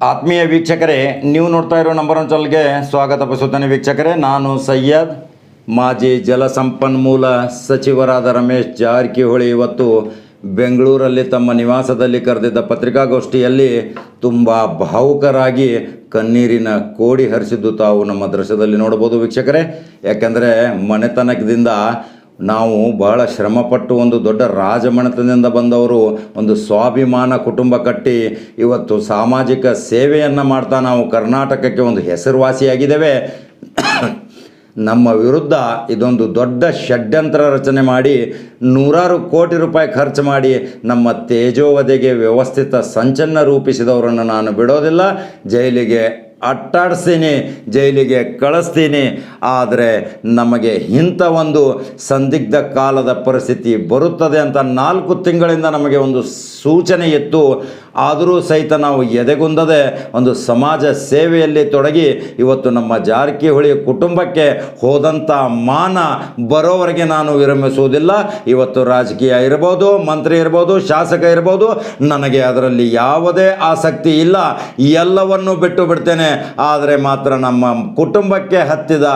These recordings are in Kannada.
ಆತ್ಮೀಯ ವೀಕ್ಷಕರೇ, ನೀವು ನೋಡ್ತಾ ಇರೋ ನಂಬರ್ ಒನ್ ಚಾನಲ್ಗೆ ಸ್ವಾಗತ ಬಯಸುತ್ತೇನೆ ವೀಕ್ಷಕರೇ. ನಾನು ಸಯ್ಯದ್ ಮಾಜಿ ಜಲಸಂಪನ್ಮೂಲ ಸಚಿವರಾದ ರಮೇಶ್ ಜಾರಕಿಹೊಳಿ. ಇವತ್ತು ಬೆಂಗಳೂರಲ್ಲಿ ತಮ್ಮ ನಿವಾಸದಲ್ಲಿ ಕರೆದಿದ್ದ ಪತ್ರಿಕಾಗೋಷ್ಠಿಯಲ್ಲಿ ತುಂಬ ಭಾವುಕರಾಗಿ ಕಣ್ಣೀರಿನ ಕೋಡಿ ಹರಿಸಿದ್ದು ತಾವು ನಮ್ಮ ದೃಶ್ಯದಲ್ಲಿ ನೋಡ್ಬೋದು ವೀಕ್ಷಕರೇ. ಯಾಕೆಂದರೆ ಮನೆತನಕದಿಂದ ನಾವು ಬಹಳ ಶ್ರಮಪಟ್ಟು ಒಂದು ದೊಡ್ಡ ರಾಜಮನೆತನದಿಂದ ಬಂದವರು, ಒಂದು ಸ್ವಾಭಿಮಾನ ಕುಟುಂಬ ಕಟ್ಟಿ ಇವತ್ತು ಸಾಮಾಜಿಕ ಸೇವೆಯನ್ನು ಮಾಡ್ತಾ ನಾವು ಕರ್ನಾಟಕಕ್ಕೆ ಒಂದು ಹೆಸರುವಾಸಿಯಾಗಿದ್ದೇವೆ. ನಮ್ಮ ವಿರುದ್ಧ ಇದೊಂದು ದೊಡ್ಡ ಷಡ್ಯಂತ್ರ ರಚನೆ ಮಾಡಿ, ನೂರಾರು ಕೋಟಿ ರೂಪಾಯಿ ಖರ್ಚು ಮಾಡಿ ನಮ್ಮ ತೇಜೋವಧೆಗೆ ವ್ಯವಸ್ಥಿತ ಸಂಚನ್ನ ರೂಪಿಸಿದವರನ್ನು ನಾನು ಬಿಡೋದಿಲ್ಲ. ಜೈಲಿಗೆ ಅಟ್ಟಾಡಿಸ್ತೀನಿ ಜೈಲಿಗೆ ಕಳಿಸ್ತೀನಿ. ಆದರೆ ನಮಗೆ ಇಂಥ ಒಂದು ಸಂದಿಗ್ಧ ಕಾಲದ ಪರಿಸ್ಥಿತಿ ಬರುತ್ತದೆ ಅಂತ ನಾಲ್ಕು ತಿಂಗಳಿಂದ ನಮಗೆ ಒಂದು ಸೂಚನೆ ಇತ್ತು. ಆದರೂ ಸಹಿತ ನಾವು ಎದೆಗುಂದದೆ ಒಂದು ಸಮಾಜ ಸೇವೆಯಲ್ಲಿ ತೊಡಗಿ ಇವತ್ತು ನಮ್ಮ ಜಾರಕಿಹೊಳಿ ಕುಟುಂಬಕ್ಕೆ ಹೋದಂಥ ಮಾನ ಬರೋವರೆಗೆ ನಾನು ವಿರಮಿಸುವುದಿಲ್ಲ. ಇವತ್ತು ರಾಜಕೀಯ ಇರ್ಬೋದು, ಮಂತ್ರಿ ಇರ್ಬೋದು, ಶಾಸಕ ಇರ್ಬೋದು, ನನಗೆ ಅದರಲ್ಲಿ ಯಾವುದೇ ಆಸಕ್ತಿ ಇಲ್ಲ. ಎಲ್ಲವನ್ನು ಬಿಟ್ಟು ಬಿಡ್ತೇನೆ. ಆದರೆ ಮಾತ್ರ ನಮ್ಮ ಕುಟುಂಬಕ್ಕೆ ಹತ್ತಿದ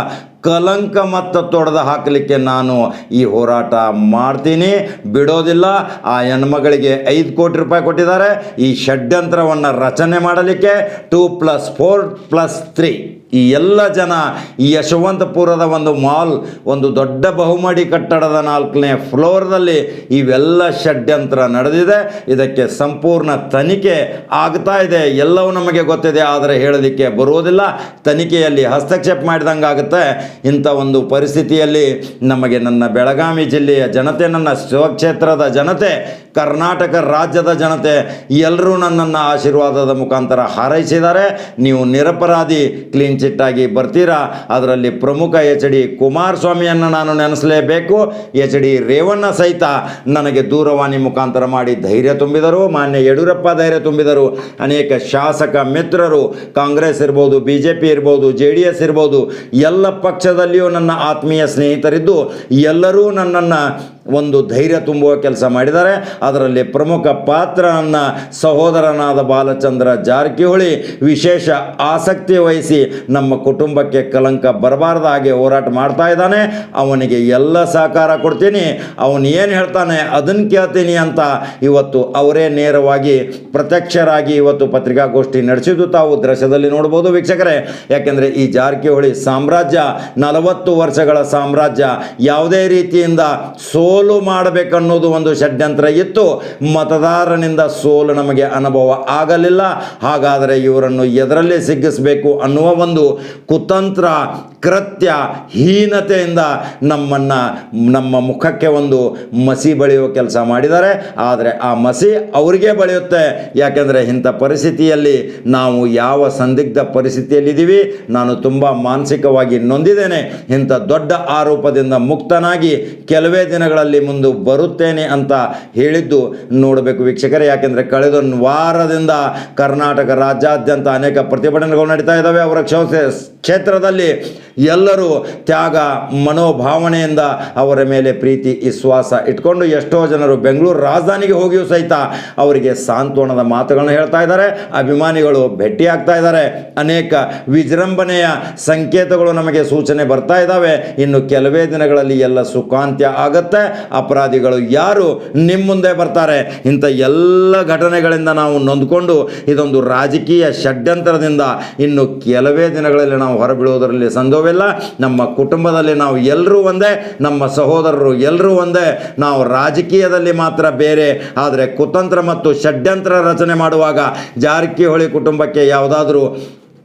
ಕಲಂಕ ಮತ್ತು ತೊಡೆದು ಹಾಕಲಿಕ್ಕೆ ನಾನು ಈ ಹೋರಾಟ ಮಾಡ್ತೀನಿ. ಬಿಡೋದಿಲ್ಲ. ಆ ಹೆಣ್ಮಗಳಿಗೆ ಐದು ಕೋಟಿ ರೂಪಾಯಿ ಕೊಟ್ಟಿದ್ದಾರೆ. ಈ ಷಡ್ಯಂತ್ರವನ್ನು ರಚನೆ ಮಾಡಲಿಕ್ಕೆ two plus four plus three ಈ ಎಲ್ಲ ಜನ ಈ ಯಶವಂತಪುರದ ಒಂದು ಮಾಲ್, ಒಂದು ದೊಡ್ಡ ಬಹುಮಡಿ ಕಟ್ಟಡದ ನಾಲ್ಕನೇ ಫ್ಲೋರ್ದಲ್ಲಿ ಇವೆಲ್ಲ ಷಡ್ಯಂತ್ರ ನಡೆದಿದೆ. ಇದಕ್ಕೆ ಸಂಪೂರ್ಣ ತನಿಖೆ ಆಗ್ತಾ ಇದೆ. ಎಲ್ಲವೂ ನಮಗೆ ಗೊತ್ತಿದೆ, ಆದರೆ ಹೇಳೋದಕ್ಕೆ ಬರುವುದಿಲ್ಲ. ತನಿಖೆಯಲ್ಲಿ ಹಸ್ತಕ್ಷೇಪ ಮಾಡಿದಂಗೆ ಆಗುತ್ತೆ ಇಂಥ ಒಂದು ಪರಿಸ್ಥಿತಿಯಲ್ಲಿ ನಮಗೆ ನನ್ನ ಬೆಳಗಾವಿ ಜಿಲ್ಲೆಯ ಜನತೆ, ನನ್ನ ಸ್ವಕ್ಷೇತ್ರದ ಜನತೆ ಕರ್ನಾಟಕ ರಾಜ್ಯದ ಜನತೆ ಎಲ್ಲರೂ ನನ್ನನ್ನು ಆಶೀರ್ವಾದದ ಮುಖಾಂತರ ಹಾರೈಸಿದ್ದಾರೆ. ನೀವು ನಿರಪರಾಧಿ ಕ್ಲೀನ್ ಚಿಟ್ ಆಗಿ ಬರ್ತೀರಾ. ಅದರಲ್ಲಿ ಪ್ರಮುಖ ಎಚ್ ಡಿ ಕುಮಾರಸ್ವಾಮಿಯನ್ನು ನಾನು ನೆನೆಸಲೇಬೇಕು. ಎಚ್ ಡಿ ರೇವಣ್ಣ ಸಹಿತ ನನಗೆ ದೂರವಾಣಿ ಮುಖಾಂತರ ಮಾಡಿ ಧೈರ್ಯ ತುಂಬಿದರು. ಮಾನ್ಯ ಯಡಿಯೂರಪ್ಪ ಧೈರ್ಯ ತುಂಬಿದರು. ಅನೇಕ ಶಾಸಕ ಮಿತ್ರರು, ಕಾಂಗ್ರೆಸ್ ಇರ್ಬೋದು ಬಿ ಜೆ ಪಿ ಇರ್ಬೋದು, ಜೆ ಡಿ ಎಸ್ ಇರ್ಬೋದು, ಎಲ್ಲ ಪಕ್ಷದಲ್ಲಿಯೂ ನನ್ನ ಆತ್ಮೀಯ ಸ್ನೇಹಿತರಿದ್ದು ಎಲ್ಲರೂ ನನ್ನನ್ನು ಒಂದು ಧೈರ್ಯ ತುಂಬುವ ಕೆಲಸ ಮಾಡಿದ್ದಾರೆ. ಅದರಲ್ಲಿ ಪ್ರಮುಖ ಪಾತ್ರವನ್ನು ಸಹೋದರನಾದ ಬಾಲಚಂದ್ರ ಜಾರಕಿಹೊಳಿ ವಿಶೇಷ ಆಸಕ್ತಿ ವಹಿಸಿ ನಮ್ಮ ಕುಟುಂಬಕ್ಕೆ ಕಲಂಕ ಬರಬಾರ್ದ ಹಾಗೆ ಹೋರಾಟ ಮಾಡ್ತಾ ಇದ್ದಾನೆ. ಅವನಿಗೆ ಎಲ್ಲ ಸಹಕಾರ ಕೊಡ್ತೀನಿ. ಅವನು ಏನು ಹೇಳ್ತಾನೆ ಅದನ್ನು ಕೇಳ್ತೀನಿ ಅಂತ ಇವತ್ತು ಅವರೇ ನೇರವಾಗಿ ಪ್ರತ್ಯಕ್ಷರಾಗಿ ಇವತ್ತು ಪತ್ರಿಕಾಗೋಷ್ಠಿ ನಡೆಸಿದ್ದು ತಾವು ದೃಶ್ಯದಲ್ಲಿ ನೋಡ್ಬೋದು ವೀಕ್ಷಕರೇ. ಯಾಕೆಂದರೆ ಈ ಜಾರಕಿಹೊಳಿ ಸಾಮ್ರಾಜ್ಯ ನಲವತ್ತು ವರ್ಷಗಳ ಸಾಮ್ರಾಜ್ಯ ಯಾವುದೇ ರೀತಿಯಿಂದ ಸೋಲು ಮಾಡಬೇಕನ್ನೋದು ಒಂದು ಷಡ್ಯಂತ್ರ ಇತ್ತು. ಮತದಾರನಿಂದ ಸೋಲು ನಮಗೆ ಅನುಭವ ಆಗಲಿಲ್ಲ. ಹಾಗಾದರೆ ಇವರನ್ನು ಎದರಲ್ಲೇ ಸಿಗ್ಗಿಸಬೇಕು ಅನ್ನುವ ಒಂದು ಕುತಂತ್ರ, ಕೃತ್ಯ, ಹೀನತೆಯಿಂದ ನಮ್ಮನ್ನು, ನಮ್ಮ ಮುಖಕ್ಕೆ ಒಂದು ಮಸಿ ಬಳಿಯುವ ಕೆಲಸ ಮಾಡಿದ್ದಾರೆ. ಆದರೆ ಆ ಮಸಿ ಅವರಿಗೆ ಬಳಿಯುತ್ತೆ. ಯಾಕೆಂದರೆ ಇಂಥ ಪರಿಸ್ಥಿತಿಯಲ್ಲಿ ನಾವು ಯಾವ ಸಂದಿಗ್ಧ ಪರಿಸ್ಥಿತಿಯಲ್ಲಿದ್ದೀವಿ. ನಾನು ತುಂಬ ಮಾನಸಿಕವಾಗಿ ನೊಂದಿದ್ದೇನೆ. ಇಂಥ ದೊಡ್ಡ ಆರೋಪದಿಂದ ಮುಕ್ತನಾಗಿ ಕೆಲವೇ ದಿನಗಳಲ್ಲಿ ಮುಂದೆ ಬರುತ್ತೇನೆ ಅಂತ ಹೇಳಿದ್ದು ನೋಡಬೇಕು ವೀಕ್ಷಕರೇ, ಯಾಕೆಂದರೆ ಕಳೆದ ಒಂದು ವಾರದಿಂದ ಕರ್ನಾಟಕ ರಾಜ್ಯಾದ್ಯಂತ ಅನೇಕ ಪ್ರತಿಭಟನೆಗಳು ನಡೀತಾ ಇದ್ದಾವೆ. ಅವರ ಕ್ಷ ಕ್ಷೇತ್ರದಲ್ಲಿ ಎಲ್ಲರೂ ತ್ಯಾಗ, ಮನೋಭಾವನೆಯಿಂದ ಅವರ ಮೇಲೆ ಪ್ರೀತಿ, ವಿಶ್ವಾಸ ಇಟ್ಕೊಂಡು ಎಷ್ಟೋ ಜನರು ಬೆಂಗಳೂರು ರಾಜಧಾನಿಗೆ ಹೋಗಿಯೂ ಸಹಿತ ಅವರಿಗೆ ಸಾಂತ್ವನದ ಮಾತುಗಳನ್ನು ಹೇಳ್ತಾ ಇದ್ದಾರೆ. ಅಭಿಮಾನಿಗಳು ಭೇಟಿಯಾಗ್ತಾ ಇದ್ದಾರೆ. ಅನೇಕ ವಿಜೃಂಭಣೆಯ ಸಂಕೇತಗಳು ನಮಗೆ ಸೂಚನೆ ಬರ್ತಾ ಇದ್ದಾವೆ. ಇನ್ನು ಕೆಲವೇ ದಿನಗಳಲ್ಲಿ ಎಲ್ಲ ಸುಖಾಂತ್ಯ ಆಗುತ್ತೆ. ಅಪರಾಧಿಗಳು ಯಾರು ನಿಮ್ಮ ಮುಂದೆ ಬರ್ತಾರೆ? ಇಂಥ ಎಲ್ಲ ಘಟನೆಗಳಿಂದ ನಾವು ನೊಂದ್ಕೊಂಡು ಇದೊಂದು ರಾಜಕೀಯ ಷಡ್ಯಂತರದಿಂದ ಇನ್ನು ಕೆಲವೇ ದಿನಗಳಲ್ಲಿ ನಾವು ಹೊರಬೀಳುವುದರಲ್ಲಿ ಸಂದೇಹವಿಲ್ಲ ನಮ್ಮ ಕುಟುಂಬದಲ್ಲಿ ನಾವು ಎಲ್ಲರೂ ಒಂದೇ, ನಮ್ಮ ಸಹೋದರರು ಎಲ್ಲರೂ ಒಂದೇ. ನಾವು ರಾಜಕೀಯದಲ್ಲಿ ಮಾತ್ರ ಬೇರೆ, ಆದರೆ ಕುತಂತ್ರ ಮತ್ತು ಷಡ್ಯಂತ್ರ ರಚನೆ ಮಾಡುವಾಗ ಜಾರಕಿಹೊಳಿ ಕುಟುಂಬಕ್ಕೆ ಯಾವುದಾದ್ರೂ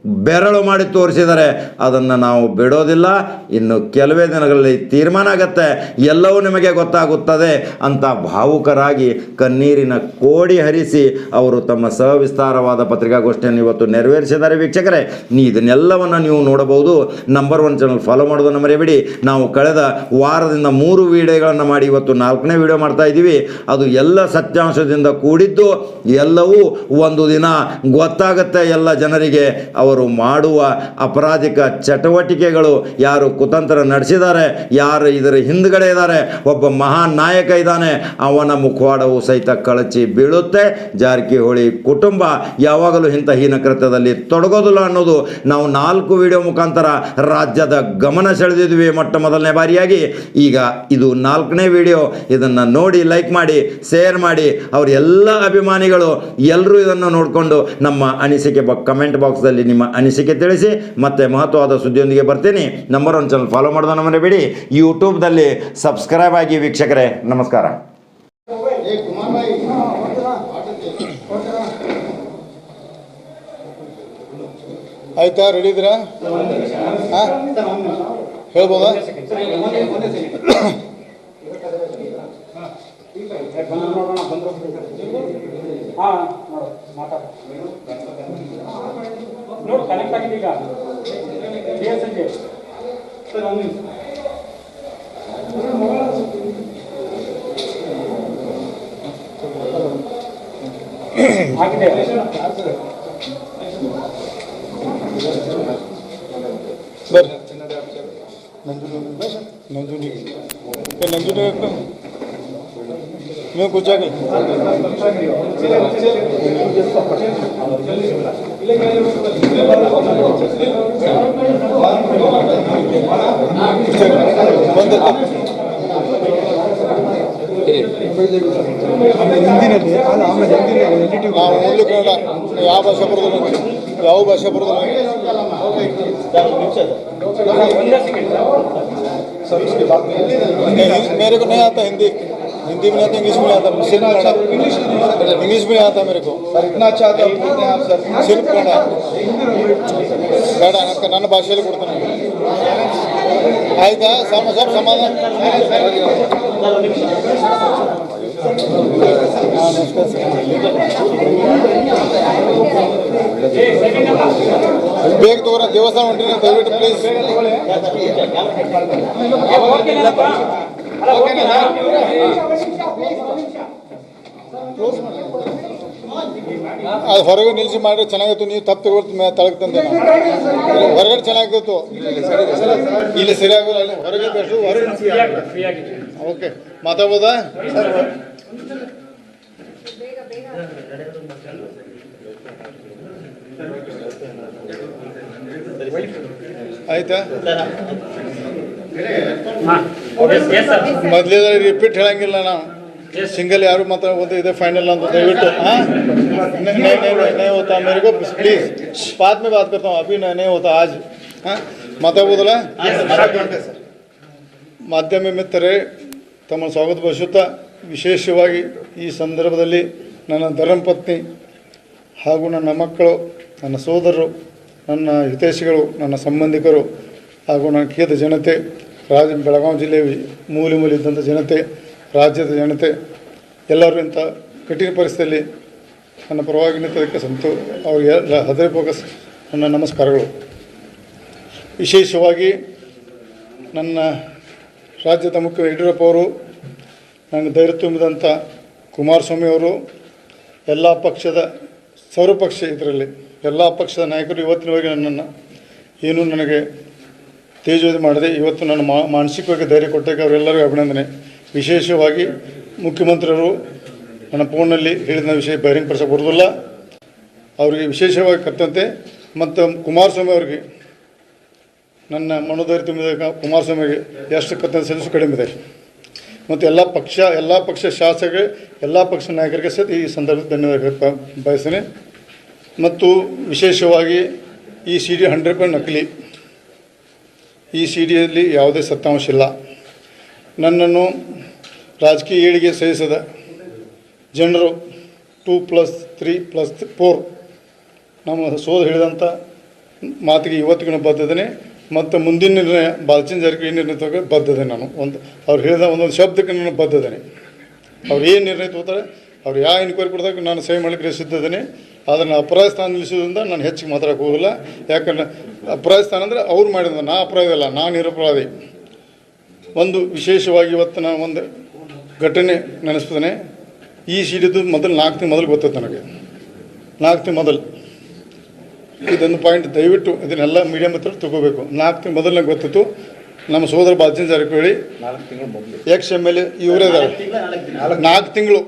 ಬೆರಳು ಮಾಡಿ ತೋರಿಸಿದರೆ ಅದನ್ನು ನಾವು ಬಿಡೋದಿಲ್ಲ. ಇನ್ನು ಕೆಲವೇ ದಿನಗಳಲ್ಲಿ ತೀರ್ಮಾನ ಆಗತ್ತೆ. ಎಲ್ಲವೂ ನಿಮಗೆ ಗೊತ್ತಾಗುತ್ತದೆ ಅಂತ ಭಾವುಕರಾಗಿ ಕಣ್ಣೀರಿನ ಕೋಡಿ ಹರಿಸಿ ಅವರು ತಮ್ಮ ಸವಿಸ್ತಾರವಾದ ಪತ್ರಿಕಾಗೋಷ್ಠಿಯನ್ನು ಇವತ್ತು ನೆರವೇರಿಸಿದ್ದಾರೆ ವೀಕ್ಷಕರೇ. ನೀ ಇದನ್ನೆಲ್ಲವನ್ನು ನೀವು ನೋಡಬಹುದು. ನಂಬರ್ ಒನ್ ಚಾನಲ್ ಫಾಲೋ ಮಾಡೋದನ್ನು ಮರೆಯಬೇಡಿ. ನಾವು ಕಳೆದ ವಾರದಿಂದ ಮೂರು ವಿಡಿಯೋಗಳನ್ನು ಮಾಡಿ ಇವತ್ತು ನಾಲ್ಕನೇ ವಿಡಿಯೋ ಮಾಡ್ತಾ ಇದ್ದೀವಿ. ಅದು ಎಲ್ಲ ಸತ್ಯಾಂಶದಿಂದ ಕೂಡಿದ್ದು ಎಲ್ಲವೂ ಒಂದು ದಿನ ಗೊತ್ತಾಗುತ್ತೆ ಎಲ್ಲ ಜನರಿಗೆ. ಅವರು ಅವರು ಮಾಡುವ ಅಪರಾಧಿಕ ಚಟುವಟಿಕೆಗಳು ಯಾರು ಕುತಂತ್ರ ನಡೆಸಿದ್ದಾರೆ, ಯಾರು ಇದರ ಹಿಂದ್ಗಡೆ ಇದ್ದಾರೆ, ಒಬ್ಬ ಮಹಾನ್ ನಾಯಕ ಇದ್ದಾನೆ, ಅವನ ಮುಖವಾಡವು ಸಹಿತ ಕಳಚಿ ಬೀಳುತ್ತೆ. ಜಾರಕಿಹೊಳಿ ಕುಟುಂಬ ಯಾವಾಗಲೂ ಇಂಥ ಹೀನ ಕೃತ್ಯದಲ್ಲಿ ತೊಡಗೋದಿಲ್ಲ ಅನ್ನೋದು ನಾವು ನಾಲ್ಕು ವಿಡಿಯೋ ಮುಖಾಂತರ ರಾಜ್ಯದ ಗಮನ ಸೆಳೆದಿದ್ವಿ ಮೊಟ್ಟ ಮೊದಲನೇ ಬಾರಿಯಾಗಿ. ಈಗ ಇದು ನಾಲ್ಕನೇ ವಿಡಿಯೋ. ಇದನ್ನು ನೋಡಿ, ಲೈಕ್ ಮಾಡಿ, ಶೇರ್ ಮಾಡಿ. ಅವರೆಲ್ಲ ಅಭಿಮಾನಿಗಳು ಎಲ್ಲರೂ ಇದನ್ನು ನೋಡಿಕೊಂಡು ನಮ್ಮ ಅನಿಸಿಕೆ ಬ, ಕಮೆಂಟ್ ಬಾಕ್ಸಲ್ಲಿ ನಿಮ್ಮ ಅನಿಸಿಕೆ ತಿಳಿಸಿ ಮತ್ತೆ ಮಹತ್ವವಾದ ಸುದ್ದಿಯೊಂದಿಗೆ ಬರ್ತೀನಿ. ನಂಬರ್ ಒನ್ ಚಾನಲ್ ಫಾಲೋ ಮಾಡೋದನ್ನು ಬಿಡಿ ಯೂಟ್ಯೂಬ್ದಲ್ಲಿ ಸಬ್ಸ್ಕ್ರೈಬ್ ಆಗಿ ವೀಕ್ಷಕರೇ ನಮಸ್ಕಾರ. ಆಯ್ತಾ ರೆಡಿ ಇದ್ದೀರಾ? ಹಾಂ ಹೇಳ್ಬೋದಾ? ನೋಡು ಕನೆಕ್ಟ್ ಆಗಿದೆ ಈಗ ಕ್ಲಿಯರ್ ಸಂಜೆ ಸರ್ ಒಂದು ನಿಮಿಷ ಆಗಿದೆ ಬರ್ರಿ ನಂಜುನಿ ನಂಜುನಿ ಏ, ನಂಜುನಿ ಅಕ್ಕ? ನೀವು ಕೂಚಾಗಲಿ ನಾವು ಓನ್ಲಿ ಕನ್ನಡ ಯಾವ ಭಾಷೆ ಬರೋದಿಲ್ಲ ನನಗೆ. ಯಾವ ಭಾಷೆ ಬರೋದಿಲ್ಲ ನನಗೆ. ಒಂದೇ ಸೆಕೆಂಡ್ नहीं, मेरे को नहीं आता हिंदी हिंदी में नहीं आता इंग्लिश में नहीं आता सिर्फ कन्नड़ा इंग्लिश में नहीं आता मेरे को इतना अच्छा आता है बोलते हैं आप सर ಸಿರ್ಫ್ ಕನ್ನಡ ಬೇಡ ನನ್ನ ನನ್ನ ಭಾಷೆಯಲ್ಲಿ ಕೊಡ್ತೇನೆ ಆಯ್ತಾ ಸಮ ಸ್ವಲ್ಪ ಸಮಾಧಾನ ಬೇಗ ತಗೋರ ದೇವಸ್ಥಾನ ಹೊಂಟಿನ ದಯವಿಟ್ಟು ಪ್ಲೀಸ್ ಓಕೆನಪ್ಪ ಅಲ್ಲ ಓಕೆನಾ ಅದು ಹೊರಗೆ ನಿಲ್ಸಿ ಮಾಡಿದ್ರೆ ಚೆನ್ನಾಗಿತ್ತು. ನೀವು ತಪ್ಪು ತಗೊಳ್ತು ಮೇ ತಳಗ್ ತಂದೆ ಹೊರಗೆ ಹೊರಗಡೆ ಚೆನ್ನಾಗಿತ್ತು. ಇಲ್ಲಿ ಸರಿಯಾಗಲ್ಲ ಅಲ್ಲಿ ಹೊರಗೆ ಬೆಸ್ಟ್ ಹೊರಗೆ ಓಕೆ ಮಾತಾಡ್ಬೋದಾ? ಆಯ್ತಾ? ಮೊದ್ಲಿದ್ರೆ ರಿಪೀಟ್ ಹೇಳಂಗಿಲ್ಲ ನಾವು. ಸಿಂಗಲ್ ಯಾರು ಮಾತ್ರ ಇದೆ ಫೈನಲ್ ಅಂತ ದಯವಿಟ್ಟು नहीं होता मेरे को प्लीज ಆಜ್ में ಮಾಧ್ಯಮ ಮಿತ್ರರೇ ತಮ್ಮ ಸ್ವಾಗತ ಬಯಸುತ್ತಾ ವಿಶೇಷವಾಗಿ ಈ ಸಂದರ್ಭದಲ್ಲಿ ನನ್ನ ಧರ್ಮಪತ್ನಿ ಹಾಗೂ ನನ್ನ ಮಕ್ಕಳು ನನ್ನ ಸೋದರರು ನನ್ನ ಹಿತೈಷಿಗಳು ನನ್ನ ಸಂಬಂಧಿಕರು ಹಾಗೂ ನನ್ನ ಖೇದ ಜನತೆ ರಾಜ ಬೆಳಗಾವಿ ಜಿಲ್ಲೆ ಮೂಲೆ ಮೂಲೆ ಇದ್ದಂಥ ಜನತೆ, ರಾಜ್ಯದ ಜನತೆ, ಎಲ್ಲರೂ ಇಂಥ ಕಠಿಣ ಪರಿಸ್ಥಿತಿಯಲ್ಲಿ ನನ್ನ ಪರವಾಗಿ ನಿಂತದಕ್ಕೆ ಸಂತೋ ಅವರಿಗೆ ಎಲ್ಲ ಹೃದಯಪೂರ್ವಕ ಸ- ನನ್ನ ನಮಸ್ಕಾರಗಳು. ವಿಶೇಷವಾಗಿ ನನ್ನ ರಾಜ್ಯದ ಮುಖ್ಯ ಯಡಿಯೂರಪ್ಪ ಅವರು ನನಗೆ ಧೈರ್ಯ ತುಂಬಿದಂಥ ಕುಮಾರಸ್ವಾಮಿ ಅವರು, ಎಲ್ಲ ಪಕ್ಷದ ಸರ್ವಪಕ್ಷ ಇದರಲ್ಲಿ, ಎಲ್ಲ ಪಕ್ಷದ ನಾಯಕರು ಇವತ್ತಿನವರೆಗೆ ನನ್ನನ್ನು ಏನೂ ನನಗೆ ತೇಜೋದಿ ಮಾಡಿದೆ ಇವತ್ತು ನನ್ನ ಮಾ, ಮಾನಸಿಕವಾಗಿ ಧೈರ್ಯ ಕೊಟ್ಟಕ್ಕೆ ಅವರೆಲ್ಲರಿಗೂ ಅಭಿನಂದನೆ. ವಿಶೇಷವಾಗಿ ಮುಖ್ಯಮಂತ್ರಿಯವರು ನನ್ನ ಫೋನ್ನಲ್ಲಿ ಹೇಳಿದ ವಿಷಯ ಬಹಿರಂಗಪಡಿಸಕ್ಕೆ ಬರೋದಿಲ್ಲ ಅವರಿಗೆ ವಿಶೇಷವಾಗಿ ಕರ್ತಂತೆ ಮತ್ತು ಕುಮಾರಸ್ವಾಮಿ ಅವರಿಗೆ ನನ್ನ ಮನೋಧೈರ್ಯ ತುಂಬಿದ ಕುಮಾರಸ್ವಾಮಿಗೆ ಎಷ್ಟು ಕರ್ತಂತೆ ಸಲ್ಲಿಸು ಕಡಿಮೆ ಇದೆ. ಮತ್ತು ಎಲ್ಲ ಪಕ್ಷ ಎಲ್ಲ ಪಕ್ಷ ಶಾಸಕರು ಎಲ್ಲ ಪಕ್ಷ ನಾಯಕರಿಗೆ ಸಹ ಈ ಸಂದರ್ಭದಲ್ಲಿ ಧನ್ಯವಾದ ಬಯಸ್ತೇನೆ. ಮತ್ತು ವಿಶೇಷವಾಗಿ ಈ ಸಿ ಡಿ ಹಂಡ್ರೆಡ್ ಪರ್ಸೆಂಟ್ ನಕಲಿ ಈ ಸಿ ಡಿಯಲ್ಲಿ ಯಾವುದೇ ಸತ್ಯಾಂಶ ಇಲ್ಲ. ನನ್ನನ್ನು ರಾಜಕೀಯ ಏಳಿಗೆ ಸಹಿಸದ ಜನರು two plus three plus four ನಮ್ಮ ಸೋದ ಹೇಳಿದಂಥ ಮಾತಿಗೆ ಇವತ್ತಿಗೂ ಬದ್ಧದೇನೆ ಮತ್ತು ಮುಂದಿನ ನಿರ್ಣಯ ಬಾಲಚಂದ್ರ ಜಾರಕಿಹೊಳಿ ನಿರ್ಣಯ ತಗೋ ಬದ್ಧದೆ ನಾನು. ಒಂದು, ಅವ್ರು ಹೇಳಿದ ಒಂದೊಂದು ಶಬ್ದಕ್ಕೆ ನಾನು ಬದ್ಧದೇನೆ ಅವ್ರು ಏನು ನಿರ್ಣಯ ತಗೋತಾರೆ, ಅವ್ರು ಯಾವ ಇನ್ಕ್ವೈರಿ ಕೊಡ್ದಾಗ ನಾನು ಸಹಿ ಮಾಡಲಿಕ್ಕೆ ಸಿದ್ಧದೇನೆ ಅದನ್ನು ಅಪರಾಧ ಸ್ಥಾನ ನಿಲ್ಲಿಸೋದ್ರಿಂದ ನಾನು ಹೆಚ್ಚಿಗೆ ಮಾತಾಡಕ್ಕೆ ಹೋಗಲ್ಲ ಯಾಕಂದ್ರೆ ಅಪರಾಧ ಸ್ಥಾನ ಅಂದರೆ ಅವ್ರು ಮಾಡಿದ ನಾ ಅಪರಾಧ ಅಲ್ಲ ನಾನು ನಿರಪರಾಧಿ. ಒಂದು ವಿಶೇಷವಾಗಿ ಇವತ್ತು ನಾನು ಒಂದು ಘಟನೆ ನೆನೆಸ್ತೇನೆ ಈ ಸಿಡಿದು ಮೊದಲು ನಾಲ್ಕು ತಿಂಗಳು ಮೊದಲು ಗೊತ್ತಿತ್ತು ನನಗೆ. ನಾಲ್ಕು ತಿಂಗಳು ಮೊದಲು. ಇದೊಂದು ಪಾಯಿಂಟ್ ದಯವಿಟ್ಟು ಇದನ್ನೆಲ್ಲ ಮೀಡಿಯಮ್ ಹತ್ರ ತಗೋಬೇಕು ನಾಲ್ಕು ತಿಂಗಳು ಮೊದಲನೇ ಗೊತ್ತಿತ್ತು. ನಮ್ಮ ಸೋದರ ಬಾಧ್ಯ Jarkiholi ex M L A ಇವರೇ ನಾಲ್ಕು ತಿಂಗಳು.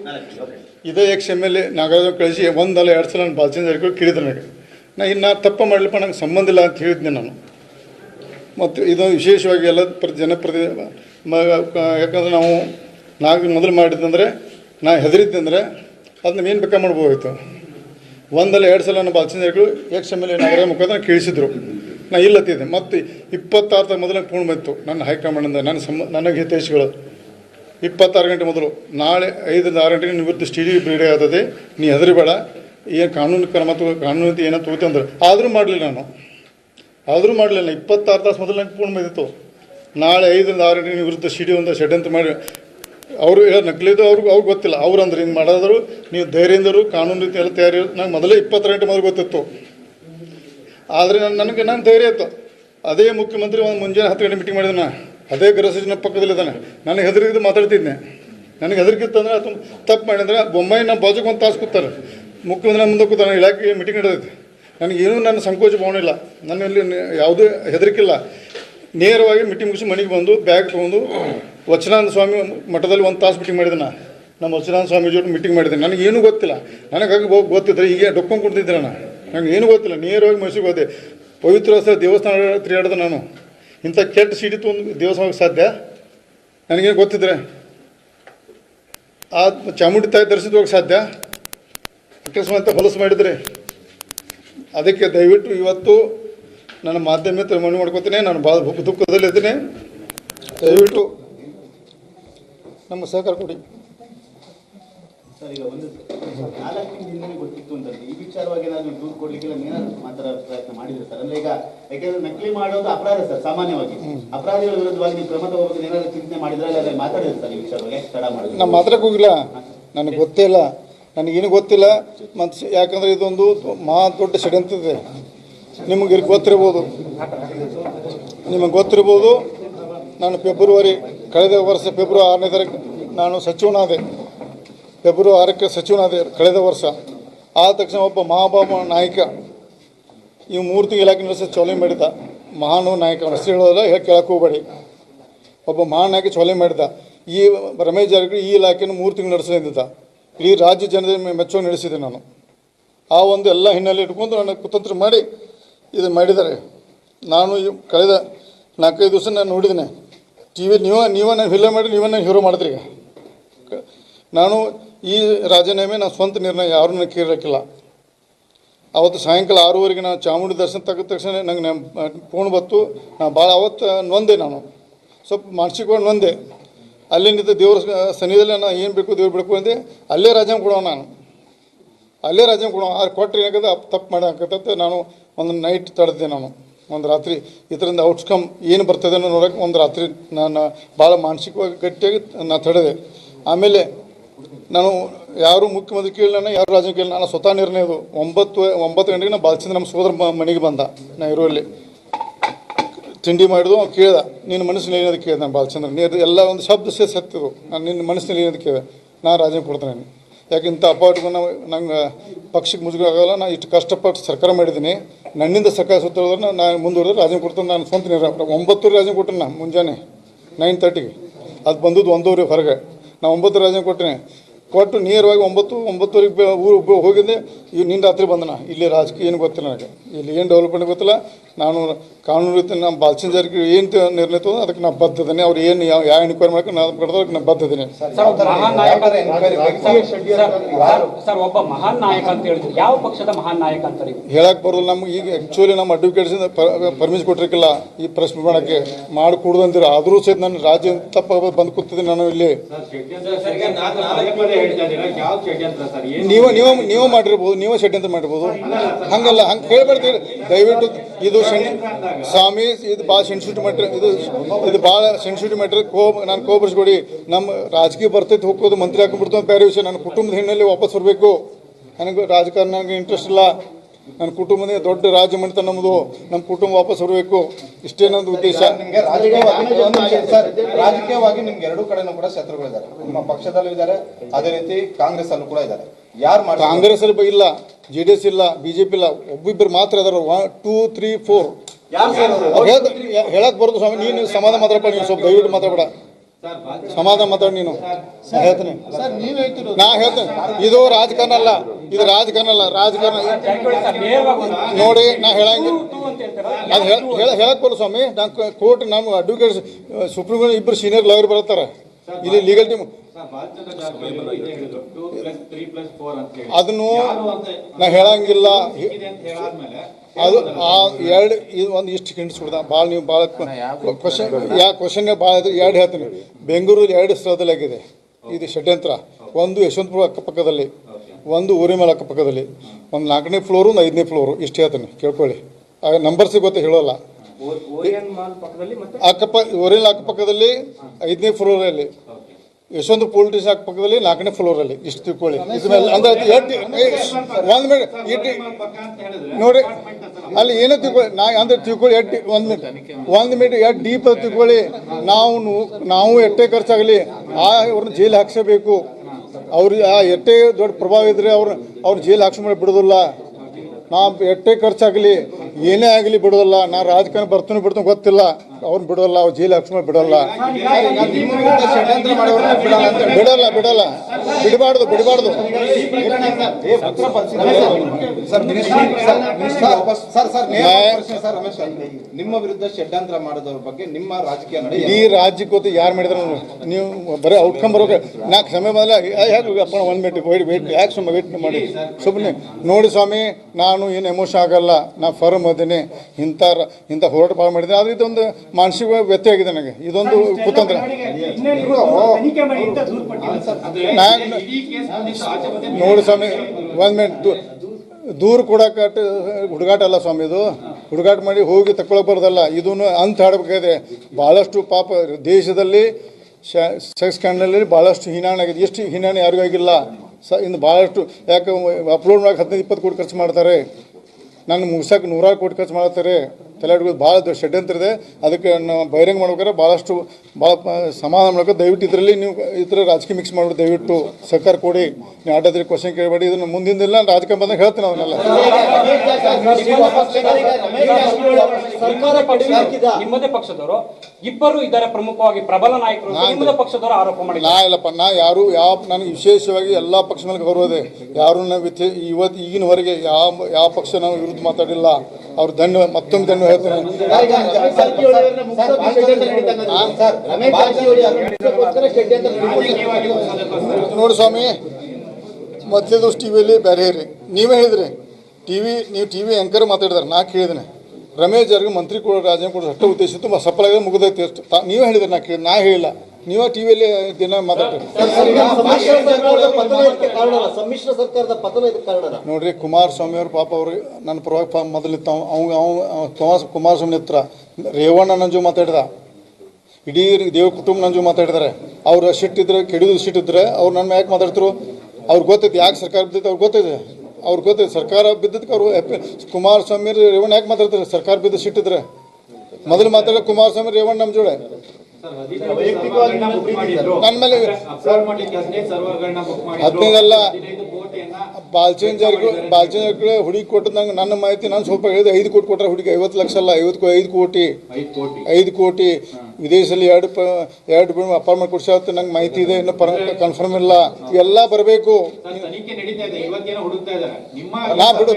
ಇದೇ ex M L A Nagaraj ಕಳಿಸಿ ಒಂದಲ್ಲ ಎರಡು ಸಲ ನಾನು ಬಾಲಚಂದ್ರ ಜಾರಕಿಹೊಳಿ ಕೇಳಿದ್ರು ನನಗೆ. ನಾ ಇನ್ನು ತಪ್ಪು ಮಾಡಲಿಪ್ಪ ನಂಗೆ ಸಂಬಂಧ ಇಲ್ಲ ಅಂತ ಹೇಳಿದ್ನಿ ನಾನು. ಮತ್ತು ಇದು ವಿಶೇಷವಾಗಿ ಎಲ್ಲ ಪ್ರ ಜನಪ್ರತಿ ಯಾಕಂದ್ರೆ ನಾವು ನಾಗ ಮೊದಲು ಮಾಡಿದ್ದಂದರೆ ನಾ ಹೆದರಿದ್ದಂದರೆ ಅದನ್ನ ಏನು ಬೇಕಾ ಮಾಡ್ಬೋದಿತ್ತು ಒಂದಲ್ಲ ಎರಡು ಸಲ ನಮ್ಮ ಬಾಲಚಂದ್ರಗಳು ex M L A Nagaraj ಮುಖಾಂತರ ಕೇಳಿಸಿದ್ರು. ನಾ ಇಲ್ಲತ್ತಿದ್ದೆ ಮತ್ತು ಇಪ್ಪತ್ತಾರು ತ ಮೊದಲ ಪೂರ್ಣ ಬಂತು. ನನ್ನ ಹೈಕಮಾಂಡಿಂದ ನನ್ನ ಸಮ ನನಗೆ ಹಿತೈಷಿಗಳು. ಇಪ್ಪತ್ತಾರು ಗಂಟೆ ಮೊದಲು. ನಾಳೆ ಐದರಿಂದ ಆರು ಗಂಟೆಗೆ ನಿವೃತ್ತಿ ಸ್ಟೇಡಿಯಂ ಬಿಡುಗಡೆ ಆಗ್ತದೆ ನೀ ಹೆದರಿಬೇಡ. ಏನು ಕಾನೂನು ಕ್ರಮ ತಗೋ ಕಾನೂನು ಏನೋ ತಗೋತಂದ್ರೆ ಆದರೂ ಮಾಡಲಿಲ್ಲ ನಾನು. ಆದರೂ ಮಾಡಲಿಲ್ಲ ಇಪ್ಪತ್ತಾರು ತಾಸು ಮೊದಲು ನಂಗೆ ಪೂರ್ಣ ಬಂದಿತ್ತು ನಾಳೆ ಐದರಿಂದ ಆರು ಗಂಟೆಗೆ ನಿವೃತ್ತ ಸಿಡಿ ಒಂದು ಷಡ್ಯಂತ್ರ ಮಾಡಿ, ಅವರು ನಕಲಿದ್ದು ಅವ್ರಿಗೆ ಅವ್ರಿಗೆ ಗೊತ್ತಿಲ್ಲ. ಅವ್ರು ಅಂದ್ರೆ ಹಿಂಗೆ ಮಾಡೋದ್ರು ನೀವು ಧೈರ್ಯದಿಂದರು ಕಾನೂನು ರೀತಿ ಎಲ್ಲ ತಯಾರಿ ನಂಗೆ ಮೊದಲೇ ಇಪ್ಪತ್ತು ಗಂಟೆ ಮೊದಲು ಗೊತ್ತಿತ್ತು. ಆದರೆ ನನ್ನ ನನಗೆ, ನಾನು ಧೈರ್ಯ ಇತ್ತು. ಅದೇ ಮುಖ್ಯಮಂತ್ರಿ ಒಂದು ಮುಂಜಾನೆ ಹತ್ತು ಗಂಟೆ ಮೀಟಿಂಗ್ ಮಾಡಿದ ಅದೇ ಗೃಹ ಸಚಿವನ ಪಕ್ಕದಲ್ಲಿದ್ದಾನೆ ನನಗೆ ಹೆದರಿದ್ದು ಮಾತಾಡ್ತಿದ್ದೆ ನನಗೆ ಹೆದರಿಕಿತ್ತಂದ್ರೆ ಅದು ತಪ್ಪು ಮಾಡಿದ್ರೆ ಬೊಮ್ಮಾಯಿ ನಮ್ಮ ಬಾಜುಗೆ ಒಂದು ತಾಸು ಕೂತಾರೆ. ಮುಖ್ಯಮಂತ್ರಿ ಮುಂದೆ ಕೂತಾನೆ, ಇಲಾಖೆ ಮೀಟಿಂಗ್ ನಡೆದೈತೆ. ನನಗೇನೂ ನನ್ನ ಸಂಕೋಚ ಭಾವನೆ ಇಲ್ಲ. ನನ್ನಲ್ಲಿ ಯಾವುದೇ ಹೆದರಿಕಿಲ್ಲ ನೇರವಾಗಿ ಮೀಟಿಂಗ್ ಮುಗಿಸಿ ಮನೆಗೆ ಬಂದು ಬ್ಯಾಗ್ ತೊಗೊಂಡು, ವಚನಾನಂದ ಸ್ವಾಮಿ ಮಠದಲ್ಲಿ ಒಂದು ತಾಸು ಮೀಟಿಂಗ್ ಮಾಡಿದೆ ನಮ್ಮ ವಚನಾನಂದ ಸ್ವಾಮಿ ಜೊತೆ ಮೀಟಿಂಗ್ ಮಾಡಿದೆ. ನನಗೇನು ಗೊತ್ತಿಲ್ಲ. ನನಗಾಗಿ ಗೊತ್ತಿದ್ರೆ ಹೀಗೆ ಡೊಕ್ಕೊಂಡು ಕೊಡ್ತಿದ್ದೆ ನಾನು. ನನಗೆ ಏನೂ ಗೊತ್ತಿಲ್ಲ. ನೇರವಾಗಿ ಮೈಸೂರಿಗೆ ಹೋದೆ. ಪವಿತ್ರ ದೇವಸ್ಥಾನ ತಿರುಗಾಡಿದೆ ನಾನು. ಇಂಥ ಕೆಟ್ಟ ಸೀಟಿ ತೊಗೊಂಡು ದೇವಸ್ಥಾನಕ್ಕೆ ಸಾಧ್ಯ? ನನಗೇನು ಗೊತ್ತಿದ್ರೆ? ಆ ಚಾಮುಂಡಿ ತಾಯಿ ದರ್ಶನಕ್ಕೆ ಹೋಗಕ್ಕೆ ಸಾಧ್ಯ? ಅಕಸ್ಮಾತ್ ಹೊಲಸು ಮಾಡಿದರೆ? ಅದಕ್ಕೆ ದಯವಿಟ್ಟು ಇವತ್ತು ನನ್ನ ಮಾಧ್ಯಮ ಮನವಿ ಮಾಡ್ಕೋತೀನಿ, ನಾನು ಭಾಳ ದುಃಖದಲ್ಲಿದ್ದೀನಿ. ದಯವಿಟ್ಟು ನಮ್ಮ ಸಹಕಾರ ಕೊಡಿ. ಸರ್ ಈಗ ಒಂದು ನಾಲ್ಕು ತಿಂಗಳಿಂದ ಗೊತ್ತಿತ್ತು ಅಂತಂದ್ರೆ ಈ ವಿಚಾರವಾಗಿ ಏನಾದ್ರು ದೂರು ಕೊಡ್ಲಿಕ್ಕೆಲ್ಲ ಏನಾದ್ರು ಮಾತಾಡೋ ಪ್ರಯತ್ನ ಮಾಡಿದ್ರೆ ಸರ್? ಅಂದ್ರೆ ಈಗ ಯಾಕೆಂದ್ರೆ ನಕಲಿ ಮಾಡೋದು ಅಪರಾಧ ಸರ್ ಸಾಮಾನ್ಯವಾಗಿ. ಅಪರಾಧಿಗಳ ವಿರುದ್ಧವಾಗಿ ನೀವು ಕ್ರಮ ತಗೋಬೇಕು ಏನಾದ್ರು ಚಿಂತನೆ ಮಾಡಿದ್ರೆ ಅಲ್ಲ ಮಾತಾಡಿದ್ರೆ ಸರ್ ಈ ವಿಚಾರವಾಗಿ ಯಾಕೆ ತಡ ಮಾಡಿದ್ರೆ? ನಾನು ಮಾತಾಡಕ್ಕೆ ಹೋಗಿಲ್ಲ. ನನಗೆ ಗೊತ್ತೇ ಇಲ್ಲ. ನನಗೇನು ಗೊತ್ತಿಲ್ಲ. ಮತ್ತು ಯಾಕಂದ್ರೆ ಇದೊಂದು ಮಹಾ ದೊಡ್ಡ ಷಡ್ಯಂತ್ರ ಇದೆ ನಿಮಗೆ ಇಲ್ಲಿ ಗೊತ್ತಿರ್ಬೋದು. ನಿಮಗೆ ಗೊತ್ತಿರ್ಬೋದು. ನಾನು ಫೆಬ್ರವರಿ ಕಳೆದ ವರ್ಷ ಫೆಬ್ರವರಿ ಆರನೇ ತಾರೀಕು ನಾನು ಸಚಿವನಾದೆ. ಫೆಬ್ರವರಿ ಆರಕ್ಕೆ ಸಚಿವನಾದ ಕಳೆದ ವರ್ಷ. ಆದ ತಕ್ಷಣ ಒಬ್ಬ ಮಹಾಭಾಮ ನಾಯಕ ಈ ಮೂರ್ತಿ ಇಲಾಖೆ ನಡೆಸ ಚೋಲೆ ಮಾಡಿದ. ಮಹಾನು ನಾಯಕ ಹೆಸರು ಹೇಳೋದಿಲ್ಲ, ಹೇಳಿ ಕೇಳಕ್ಕೆ ಒಬ್ಬ ಮಹಾನ್ ನಾಯಕ ಚೋಲೆ ಮಾಡಿದ. ಈ ರಮೇಶ್ ಜಾರಕಿಹೊಳಿ ಈ ಇಲಾಖೆಯನ್ನು ಮೂರು ತಿಂಗಳು ನಡೆಸಲಿದ್ದ ಇಡೀ ರಾಜ್ಯ ಜನತೆ ಮೆಚ್ಚುಗೆ ನಡೆಸಿದೆ ನಾನು. ಆ ಒಂದು ಎಲ್ಲ ಹಿನ್ನೆಲೆ ಇಟ್ಕೊಂಡು ನನ್ನ ಕುತಂತ್ರ ಮಾಡಿ ಇದು ಮಾಡಿದ್ದಾರೆ. ನಾನು ಕಳೆದ ನಾಲ್ಕೈದು ದಿವಸ ನಾನು ನೋಡಿದ್ದೇನೆ. ಟಿ ವಿ, ನೀವೇ ನೀವೇ ನಾನು ಮಾಡಿ, ನೀವೇ ನಾನು ಹೀರೋ ಮಾಡಿದ್ರಿ ಈಗ. ನಾನು ಈ ರಾಜೀನಾಮೆ ನಾನು ಸ್ವಂತ ನಿರ್ಣಯ, ಯಾರು ಕೇಳಕ್ಕಿಲ್ಲ ಅವತ್ತು ಸಾಯಂಕಾಲ ಆರೂವರೆಗೆ ನಾನು ಚಾಮುಂಡಿ ದರ್ಶನ ತೆಗೆದ ತಕ್ಷಣ ನಂಗೆ ಫೋನ್ ಬತ್ತು ನಾನು ಭಾಳ ಅವತ್ತು ನೊಂದೆ ನಾನು. ಸ್ವಲ್ಪ ಮಾನಸಿಕವಾಗಿ ನೊಂದೆ. ಅಲ್ಲಿಂದ ದೇವ್ರ ಸನ್ನಿಧಿಯಲ್ಲಿ ನಾನು ಏನು ಬೇಕು ದೇವ್ರು ಬೇಕು ಅಂದೆ, ಅಲ್ಲೇ ರಾಜೀನಾಮೆ ಕೊಡೋಣ ನಾನು. ಅಲ್ಲೇ ರಾಜೀನಾಮೆ ಕೊಡೋಣ ಆ ಕೊಟ್ಟರೆ ಏನಾಗುತ್ತೆ ತಪ್ಪು ಮಾಡೋಕತ್ತ ನಾನು ಒಂದು ನೈಟ್ ತಡೆದೆ ನಾನು. ಒಂದು ರಾತ್ರಿ ಇದರಿಂದ ಔಟ್ಕಮ್ ಏನು ಬರ್ತದೆ ಅನ್ನೋ ನೋಡೋಕೆ ಒಂದು ರಾತ್ರಿ ನಾನು ಭಾಳ ಮಾನಸಿಕವಾಗಿ ಗಟ್ಟಿಯಾಗಿ ನಾನು ತಡೆದೆ. ಆಮೇಲೆ ನಾನು ಯಾರು ಮುಖ್ಯಮಂತ್ರಿ ಕೇಳಿ ನಾನು ಯಾರು ರಾಜನ ಕೇಳಿ ನಾನು ಸ್ವತಃ ನಿರ್ಣಯದು ಒಂಬತ್ತು ಒಂಬತ್ತು ಗಂಟೆಗೆ ನಾನು ಬಾಲ್ಚಂದ್ರ ನಮ್ಮ ಸೋದರ ಮನೆಗೆ ಬಂದ. ನಾ ಇರುವಲ್ಲಿ. ತಿಂಡಿ ಮಾಡಿದ್ದು ಅವ್ನು ಕೇಳ್ದ. ನಿನ್ನ ಮನಸ್ಸಿನಲ್ಲಿ ಏನದು ಕೇಳಿದೆ ನಾನು ಬಾಲಚಂದ್ರ ನೀರು, ಎಲ್ಲ ಒಂದು ಶಬ್ದ ಸೇ ಸತ್ತಿದ್ರು ನಾನು ನಿನ್ನ ಮನಸ್ಸಿನಲ್ಲಿ ಏನದು ಕೇಳಿದೆ? ನಾನು ರಾಜೀನಾಮೆ ಕೊಡ್ತೇನೆ ಯಾಕೆ ಇಂಥ ಅಪಾರ್ಟ್ಗೂ ನಾವು, ನಂಗೆ ಪಕ್ಷಕ್ಕೆ ಮುಜುಗರ ಆಗಲ್ಲ. ನಾನು ಇಷ್ಟು ಕಷ್ಟಪಟ್ಟು ಸರ್ಕಾರ ಮಾಡಿದ್ದೀನಿ. ನನ್ನಿಂದ ಸರ್ಕಾರ ಸುತ್ತೋದ್ರೆ ನಾನು ಮುಂದುವರೆದ್ರೆ ರಾಜೀನಾಮೆ ಕೊಡ್ತೇನೆ ನಾನು ಸ್ವಂತ ನಿರ್ಣಯ. ಒಂಬತ್ತೂರು ರಾಜೀನಾಮೆ ಕೊಟ್ಟೆ ನಾನು ಮುಂಜಾನೆ. ನೈನ್ ತರ್ಟಿಗೆ. ಅದು ಬಂದದ್ದು ಒಂದೂವರೆ ಹೊರಗೆ. ನಾನು ಒಂಬತ್ತು ರಾಜೀನಾಮೆ ಕೊಟ್ಟೆ ಕೊಟ್ಟು ನೇರವಾಗಿ ಒಂಬತ್ತು ಒಂಬತ್ತುವರೆಗೆ ಊರು ಹೋಗಿದ್ದೆ ಈಗ ನಿನ್ನ ರಾತ್ರಿ ಬಂದನ ಇಲ್ಲಿ ರಾಜಕೀಯ ಏನು ಗೊತ್ತಿಲ್ಲ ನನಗೆ ಇಲ್ಲಿ ಏನು ಡೆವಲಪ್ಮೆಂಟ್ ಗೊತ್ತಿಲ್ಲ ನಾನು ಕಾನೂನು ರೀತಿ ನಮ್ಮ ಬಾಲ್ಚನ್ ಜಾರಿಗೆ ಏನು ನಿರ್ಣಯ ತಗೊಂಡು ಅದಕ್ಕೆ ನಾನು ಬದ್ಧದೇನೆ ಅವ್ರು ಏನು ಯಾವ ಯಾವ ಎನ್ಕ್ವೈರಿ ಮಾಡಿ ನಾನು ಕಡ್ದೋದಕ್ಕೆ ನಾನು ಬದ್ಧದೇನೆ ಸರ್ ಒಬ್ಬ ಮಹಾನ್ ನಾಯಕ ಸರ್, ಸರ್, ಸರ್ ಒಬ್ಬ ಮಹಾನ್ ನಾಯಕ ಅಂತ ಹೇಳಿದ್ರು ಯಾವ ಪಕ್ಷದ ಮಹಾನ್ ನಾಯಕ ಅಂತ ನೀವು ಹೇಳಕ್ಕೆ ಬರೋದಿಲ್ಲ ನಮ್ಗೆ ಈಗ ಆ್ಯಕ್ಚುಲಿ ನಮ್ಮ ಅಡ್ವೊಕೇಟ್ಸ್ ಪರ್ಮಿಷನ್ ಕೊಟ್ಟಿರಕ್ಕಿಲ್ಲ ಈ ಪ್ರಶ್ನೆ ಮಾಡೋಕ್ಕೆ ಮಾಡಿ ಕೊಡುದಂತೀರ ಆದರೂ ಸಹಿತ ನಾನು ರಾಜ್ಯ ತಪ್ಪ ಬಂದು ಕೂತಿದ್ದೀನಿ ನಾನು ಇಲ್ಲಿ ನೀವು ನೀವು ನೀವು ಮಾಡಿರ್ಬೋದು, ನೀವು ಷಡ್ಯಂತ್ರ ಮಾಡಿರ್ಬೋದು. ಹಂಗಲ್ಲ, ಹಂಗೆ ಕೇಳ್ಬಾರ್ದು ದಯವಿಟ್ಟು ಇದು ಸ್ವಾಮಿ, ಇದು ಭಾಳ ಸೆನ್ಸಿಟಿವ್ ಮ್ಯಾಟ್ರ್ ಇದು ಇದು ಭಾಳ ಸೆನ್ಸಿಟಿವ್ ಮ್ಯಾಟ್ರ್ ಕೋ ನಾನು ಕೋಪರ್ಸ್ಕೊಡಿ. ನಮ್ಮ ರಾಜಕೀಯ ಬರ್ತೈತೆ ಹೋಗೋದು ಮಂತ್ರಿ ಹಾಕೊಂಡ್ಬಿಡ್ತು ಅಂತ ಬೇರೆ ವಿಷಯ. ನನ್ನ ಕುಟುಂಬದ ಹಿನ್ನೆಲೆ ವಾಪಸ್ ಬರಬೇಕು. ನನಗೆ ರಾಜಕಾರಣ ಇಂಟ್ರೆಸ್ಟ್ ಇಲ್ಲ. ನನ್ನ ಕುಟುಂಬನೇ ದೊಡ್ಡ ರಾಜ್ಯ ಮನೆತನ ನಮ್ಮದು ನಮ್ಮ ಕುಟುಂಬ ವಾಪಸ್ ಬರಬೇಕು. ಇಷ್ಟೇ ನಂದು ಉದ್ದೇಶ ನಿಮ್ಗೆ ರಾಜಕೀಯವಾಗಿ ಒಂದು ನಿಮಿಷ ಸರ್ ರಾಜಕೀಯವಾಗಿ ನಿಮ್ಗೆ ಎರಡು ಕಡೆನೂ ಕೂಡ ಶತ್ರುಗಳಿದ್ದಾರೆ ನಿಮ್ಮ ಪಕ್ಷದಲ್ಲೂ ಇದ್ದಾರೆ ಅದೇ ರೀತಿ ಕಾಂಗ್ರೆಸ್ ಅಲ್ಲೂ ಕೂಡ ಇದ್ದಾರೆ. ಯಾರು ಕಾಂಗ್ರೆಸ್ ಅಲ್ಲಿ ಇಲ್ಲ ಜೆ ಡಿ ಎಸ್ ಇಲ್ಲ ಬಿಜೆಪಿ ಜೆ ಪಿ ಇಲ್ಲ. ಒಬ್ಬಿಬ್ಬರು ಮಾತ್ರ ಅದಾರ ಒನ್ ಟೂ ತ್ರೀ ಫೋರ್. ಹೇಳಕ್ ಬರೋದು ಸ್ವಾಮಿ ನೀನು ಸಮಾಧಾನ ಮಾತಾಡಬೇಡ ನೀನು ಸ್ವಲ್ಪ ದಯವಿಟ್ಟು ಮಾತಾಡಬೇಡ. ಸಮಾಧಾನ ಮಾತಾಡ ನೀನು. ಹೇಳ್ತೇನೆ. ಸರ್ ನೀವ್ ಹೇಳ್ತಿರೋದು. ನಾ ಹೇಳ್ತೇನೆ. ಇದು ರಾಜಕಾರಣ ಅಲ್ಲ. ಇದು ರಾಜಕಾರಣ ಅಲ್ಲ, ರಾಜಕಾರಣ ನೋಡಿ, ನಾ ಹೇಳ್ತಾರ ಅದು ಹೇಳ ಹೇಳಕ್ ಬರೋ ಸ್ವಾಮಿ ನಾನು ಕೋರ್ಟ್ ನಮ್ಮ ಅಡ್ವೊಕೇಟ್ ಸುಪ್ರೀಂ ಕೋರ್ಟ್ ಇಬ್ಬರು ಸೀನಿಯರ್ ಲಾಯರ್ ಬರ್ತಾರೆ. ಇಲ್ಲಿ ಲೀಗಲ್ ಟೀಮ್ ಅದನ್ನು ನಾ ಹೇಳಂಗಿಲ್ಲ. ಅದು ಆ ಎರಡು ಇದು ಒಂದು ಇಷ್ಟು ಹಿಂಡಿಸ್ಬಿಡ್ದ ಭಾಳ ನೀವು ಭಾಳ ಕ್ವಶನ್ ಯಾ ಕ್ವಶನ್ ಭಾಳ ಎರಡು ಹೇಳ್ತೀನಿ. ಬೆಂಗಳೂರು ಎರಡು ಸ್ಥಳದಲ್ಲಿ ಆಗಿದೆ. ಇದು ಷಡ್ಯಂತ್ರ. ಒಂದು ಯಶವಂತಪುರ ಅಕ್ಕಪಕ್ಕದಲ್ಲಿ. ಒಂದು ಊರಿಮಲ್ ಅಕ್ಕಪಕ್ಕದಲ್ಲಿ ಒಂದು ನಾಲ್ಕನೇ ಫ್ಲೋರು ಒಂದು ಐದನೇ ಫ್ಲೋರು ಇಷ್ಟು ಹೇಳ್ತೀನಿ ಕೇಳ್ಕೊಳ್ಳಿ. ಆಗ ನಂಬರ್ಸ್ ಗೊತ್ತು ಹೇಳೋಲ್ಲ. ಅಕ್ಕಪ ಊರಿನ ಅಕ್ಕಪಕ್ಕದಲ್ಲಿ ಐದನೇ ಫ್ಲೋರಲ್ಲಿ ಯಶವಂತ ಪೊಲೀಸ್ ಹಾಕಿ ಅಕ್ಕಪಕ್ಕದಲ್ಲಿ ನಾಲ್ಕನೇ ಫ್ಲೋರಲ್ಲಿ ಇಷ್ಟು ತಿಳ್ಕೊಳ್ಳಿ. ಅಂದ್ರೆ ಒಂದು ಮಿನಿಟ್ ಇಟ್ಟು ನೋಡಿ ಅಲ್ಲಿ ಏನೋ ತಿಳ್ಕೊಳ್ಳಿ ನಾ ಅಂದ್ರೆ ತಿಳ್ಕೊಳ್ಳಿ ಎಟ್ಟಿ ಒಂದು ಮಿನಿಟ್ ಒಂದು ಮಿನಿಟ್ ಎಟ್ಟು ಡೀಪ್ ತಿಳ್ಕೊಳ್ಳಿ. ನಾವು ನಾವು ಎಟ್ಟೆ ಖರ್ಚಾಗಲಿ ಆ ಅವ್ರನ್ನ ಜೈಲು ಹಾಕ್ಸಬೇಕು. ಅವ್ರಿಗೆ ಆ ಎಟ್ಟೆ ದೊಡ್ಡ ಪ್ರಭಾವ ಇದ್ರೆ ಅವ್ರು ಅವ್ರ ಜೈಲು ಹಾಕ್ಸ್ಕೊಂಡು ಬಿಡೋದಿಲ್ಲ. ನಾ ಎಟ್ಟೆ ಖರ್ಚಾಗಲಿ ಏನೇ ಆಗಲಿ ಬಿಡೋದಿಲ್ಲ. ನಾ ರಾಜಕಾರಣ ಬರ್ತೀನಿ ಬಿಡ್ತೀನಿ ಗೊತ್ತಿಲ್ಲ. ಅವ್ರನ್ನ ಬಿಡೋಲ್ಲ ಅವ್ರು ಜೈಲು ಹಾಕ್ಸ್ಕೊಂಡು ಬಿಡೋಲ್ಲ. ಬಿಡೋಲ್ಲ ಬಿಡೋಲ್ಲ. ಬಿಡಬಾರ್ದು ಬಿಡಬಾರ್ದು. ನಿಮ್ಮ ವಿರುದ್ಧ ಷಡ್ಯಂತ್ರ ಮಾಡೋದ್ರ ಬಗ್ಗೆ ನಿಮ್ಮ ರಾಜಕೀಯ ಈ ರಾಜ್ಯಕ್ಕೆ ಯಾರು ಮಾಡಿದ್ರು ನೀವು ಬರೀ ಔಟ್ಕಮ್ ಬರೋಕೆ ನಾಲ್ಕು ಸಮಯ ಮೊದಲ ಯಾಕೆ ಅಪ್ಪ ಒಂದು ಮಿನಿಟ್ ಹೋಗಿ ವೇಟ್ ಯಾಕೆ ಸುಮ್ಮನೆ ವೇಟ್ ಮಾಡಿ? ಸುಮ್ಮನೆ ನೋಡಿ ಸ್ವಾಮಿ, ನಾನು ಏನು ಎಮೋಷನ್ ಆಗಲ್ಲ. ನಾ ಫರ್ಮ್ ಅದೇನೆ. ಇಂಥ ಇಂಥ ಹೋರಾಟ ಭಾಳ ಮಾಡಿದ್ದೀನಿ. ಆದರೆ ಇದೊಂದು ಮಾನಸಿಕ ವ್ಯತ್ಯೆ ಆಗಿದೆ ನನಗೆ. ಇದೊಂದು ಕುತಂತ್ರ. ನೋಡಿ ಸ್ವಾಮಿ ಒಂದು ಮಿನಿಟ್ ದೂರ ಕೊಡಕ್ಕೆ ಹುಡುಗಾಟ ಅಲ್ಲ ಸ್ವಾಮಿ ಇದು. ಹುಡುಗಾಟ ಮಾಡಿ ಹೋಗಿ ತಕ್ಕೊಳಕ್ ಬರೋದಲ್ಲ. ಇದನ್ನು ಅಂತ ಹಾಡಬೇಕಾಗಿದೆ ಭಾಳಷ್ಟು ಪಾಪ ದೇಶದಲ್ಲಿ ಸೆಕ್ಸ್ ಸ್ಕ್ಯಾಂಡಲಲ್ಲಿ ಭಾಳಷ್ಟು ಹೀನಾಣ ಆಗಿದೆ. ಎಷ್ಟು ಹೀನಾಣ ಯಾರಿಗೂ ಆಗಿಲ್ಲ. ಸ ಇನ್ನು ಭಾಳಷ್ಟು ಯಾಕೆ ಅಪ್ಲೋಡ್ ಮಾಡಕ್ಕೆ ಹದಿನೈದು ಇಪ್ಪತ್ತು ಕೋಟಿ ಖರ್ಚು ಮಾಡ್ತಾರೆ. ನಾನು ಮುಗಿಸೋಕೆ ನೂರಾರು ಕೋಟಿ ಖರ್ಚು ಮಾಡ್ತಾರೆ. ತಲೆಯಾಡ್ಗಳು ಭಾಳ ದೊಡ್ಡ ಷಡ್ಯಂತ್ರ ಇದೆ. ಅದಕ್ಕೆ ನಾವು ಬಹಿರಂಗ ಮಾಡ್ಬೇಕಾದ್ರೆ ಭಾಳಷ್ಟು ಭಾಳ ಸಮಾಧಾನ ಮಾಡ್ಬೇಕು. ದಯವಿಟ್ಟು ಇದರಲ್ಲಿ ನೀವು ಇತರ ರಾಜಕೀಯ ಮಿಕ್ಸ್ ಮಾಡ್ಬಿಟ್ಟು ದಯವಿಟ್ಟು ಸರ್ಕಾರ ಕೊಡಿ. ನೀವು ಆಡೋದ್ರಿ ಕ್ವಶನ್ ಕೇಳಬೇಡಿ. ಇದನ್ನು ಮುಂದಿನ ರಾಜಕೀಯ ಬಂದಾಗ ಹೇಳ್ತೀನಿ ಅವನ್ನೆಲ್ಲ. ನಿಮ್ಮದೇ ಪಕ್ಷದವರು ಇಬ್ಬರು ಇದ್ದಾರೆ ಪ್ರಮುಖವಾಗಿ ಪ್ರಬಲ ನಾಯಕರು ನಿಮ್ಮದೇ ಪಕ್ಷದವರು ಆರೋಪ ಮಾಡಿದ್ದಾರೆ. ನಾ ಇಲ್ಲಪ್ಪ ನಾ ಯಾರು ಯಾವ ನನಗೆ ವಿಶೇಷವಾಗಿ ಎಲ್ಲ ಪಕ್ಷ ಮೇಲೆ ಗೌರವ ಇದೆ. ಯಾರು ನಾವು ವಿತ್ ಇವತ್ತು ಈಗಿನವರೆಗೆ ಯಾವ ಯಾವ ಪಕ್ಷ ನಾವು ವಿರುದ್ಧ ಮಾತಾಡಿಲ್ಲ. ಅವ್ರು ಧನ್ಯ ಮತ್ತೊಮ್ಮೆ ಧನ್ಯ ಹೇಳ್ತಾರೆ. ನೋಡಿ ಸ್ವಾಮಿ ಮೊದಲೇ ಟಿ ವಿಯಲ್ಲಿ ಬೇರೆ ರೀ ನೀವೇ ಹೇಳಿದ್ರಿ. ಟಿವಿ ನೀವು ಟಿವಿ ಆ್ಯಂಕರ್ ಮಾತಾಡಿದಾರೆ ನಾ ಕೇಳಿದ್ದೇನೆ ರಮೇಶ್ ಜಾರಿಗೆ ಮಂತ್ರಿ ಕೂಡ ರಾಜೀನಾಮೆ ಕೂಡ ಅಷ್ಟು ಉದ್ದೇಶ ತುಂಬ ಸಫಲ ಆಗಿದೆ ಮುಗಿದೈತಿ ಅಷ್ಟು. ನೀವೇ ಹೇಳಿದ್ರೆ ನಾ ಕೇಳಿ ನಾ ಹೇಳಿಲ್ಲ. ನೀವೇ ಟಿ ವಿಯಲ್ಲಿ ದಿನ ಮಾತಾಡ್ತೀವಿ ಸಮ್ಮಿಶ್ರ ಸರ್ಕಾರದ ಪತನ ಇದಕ್ಕೆ ಕಾರಣ ನೋಡ್ರಿ ಕುಮಾರಸ್ವಾಮಿ ಅವ್ರ ಪಾಪ ಅವ್ರಿಗೆ ನನ್ನ ಪರವಾಗಿ ಪಾ ಮೊದಲಿತ್ತ ಅವ್ನು ಅವ್ನು ಕುಮಾರ್ ಕುಮಾರಸ್ವಾಮಿ ಹತ್ರ ರೇವಣ್ಣ ನಂಜು ಮಾತಾಡಿದ. ಇಡೀ ದೇವ ಕುಟುಂಬ ನಂಜು ಮಾತಾಡಿದ್ದಾರೆ ಅವ್ರ ಸಿಟ್ಟಿದ್ರೆ ಕೆಡಿದು ಸಿಟ್ಟಿದ್ರೆ ಅವ್ರು ನನ್ನ ಯಾಕೆ ಮಾತಾಡ್ತರು ಅವ್ರಿಗೆ ಗೊತ್ತೈತೆ ಯಾಕೆ ಸರ್ಕಾರ ಬಿದ್ದೈತೆ ಅವ್ರಿಗೆ ಗೊತ್ತೈತೆ. ಅವ್ರಿಗೆ ಗೊತ್ತೈತೆ ಸರ್ಕಾರ ಬಿದ್ದದಕ್ಕೆ ಅವರು ಕುಮಾರಸ್ವಾಮಿ ರೇವಣ್ಣ ಯಾಕೆ ಮಾತಾಡ್ತಾರೆ? ಸರ್ಕಾರ ಬಿದ್ದು ಸಿಟ್ಟಿದ್ರೆ ಮೊದಲು ಮಾತಾಡೋ ಕುಮಾರಸ್ವಾಮಿ ರೇವಣ್ಣ ನಮ್ಮ ಜೋಡೆ. ನನ್ನ ಮೇಲೆ ಹದಿನೈದಲ್ಲ ಬಾಲ್ಚೇನ್ ಜಾರಿಗೆ ಬಾಲ್ಚೇನ್ ಜಾರಿಗೆ ಹುಡುಗಿ ನಂಗೆ ನನ್ನ ಮಾಹಿತಿ ನಾನು ಸ್ವಲ್ಪ ಹೇಳಿದೆ ಐದು ಕೋಟಿ ಕೊಟ್ಟರೆ ಹುಡುಗಿ ಐವತ್ತು ಲಕ್ಷ ಅಲ್ಲ ಐವತ್ತು ಐದು ಕೋಟಿ. ಐದು ಕೋಟಿ. ವಿದೇಶದಲ್ಲಿ ಎರಡು ಪ ಎರಡು ಬಿಡ್ ಅಪಾರ್ಟ್ಮೆಂಟ್ ಕೊಡ್ಸಾವತ್ತು ನಂಗೆ ಮಾಹಿತಿ ಇದೆ ಇನ್ನು ಪರ ಕನ್ಫರ್ಮ್ ಇಲ್ಲ. ಎಲ್ಲ ಬರಬೇಕು. ತನಿಖೆ ನಡೀತಾ ಇದೆ ಇವತ್ತೇನೋ ಹುಡುಕ್ತಾ ಇದ್ದಾರೆ. ನಿಮ್ಮ ನಾ ಬಿಡು.